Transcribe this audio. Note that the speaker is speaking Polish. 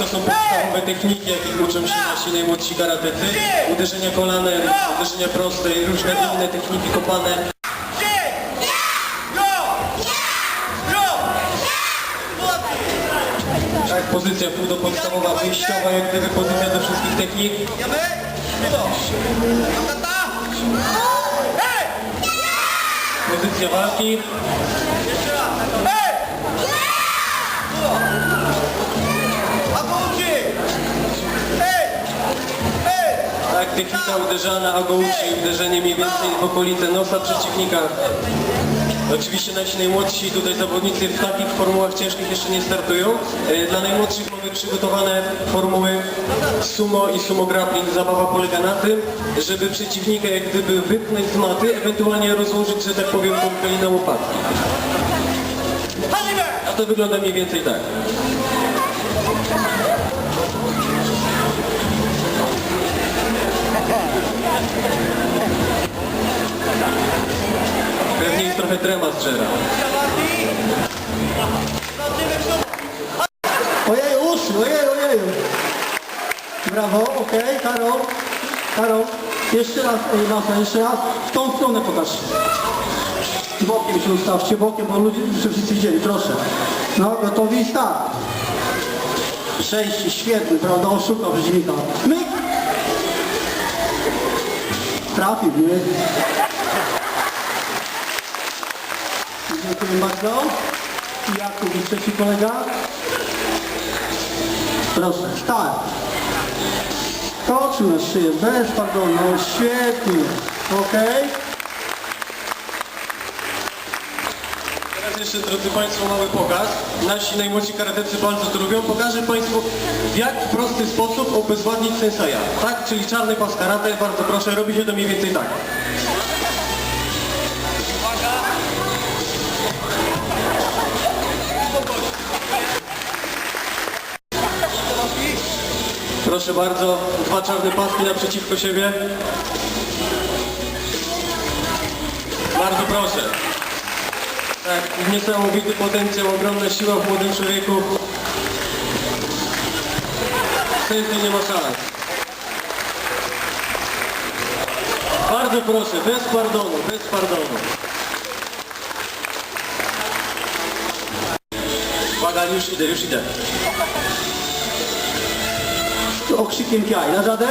to są podstawowe techniki, jakich uczą się nasi najmłodsi karatecy. Uderzenia kolanem, uderzenia proste i różne inne techniki kopane. Tak, pozycja pół do podstawowa, wyjściowa, jak gdyby pozycja do wszystkich technik. Pozycja walki. Technika uderzana, agouchi, uderzenie mniej więcej w okolice nosa przeciwnika. Oczywiście nasi najmłodsi tutaj zawodnicy w takich formułach ciężkich jeszcze nie startują. E, Dla najmłodszych mamy przygotowane formuły sumo i sumo grappling. Zabawa polega na tym, żeby przeciwnika jak gdyby wypchnąć z maty, ewentualnie rozłożyć, że tak powiem, tą pelinę łopatki. A to wygląda mniej więcej tak. Pewnie ich trochę trema zżera. Ojej, uszy, ojej, ojej. Brawo, okej, Karol. Karol, jeszcze raz, ej, Masa, jeszcze raz. W tą stronę pokaż. Bokiem się ustawcie, bokiem, bo ludzie żeby wszyscy widzieli, proszę. No, gotowi, start. Przejście, świetny, prawda, oszukał przeciwnika. Myk! Trafił, nie? Dziękuję bardzo. Jakub i trzeci kolega. Proszę, start. Toczył szyję, bez pardonu, świetnie. Okej. Teraz jeszcze, drodzy Państwo, mały pokaz. Nasi najmłodsi karatecy bardzo to lubią. Pokażę Państwu, w jak prosty sposób obezwładnić sensaja. Tak, czyli czarny pas karate. Bardzo proszę, robi się to mniej więcej tak. Proszę bardzo, dwa czarne paski naprzeciwko siebie. Bardzo proszę. Tak, niesamowity potencjał, ogromna siła w młodym człowieku. Sędzia nie ma szans. Bardzo proszę, bez pardonu, bez pardonu. Uwaga, już idę, już idę. 혹시 kim ki aynı azadır?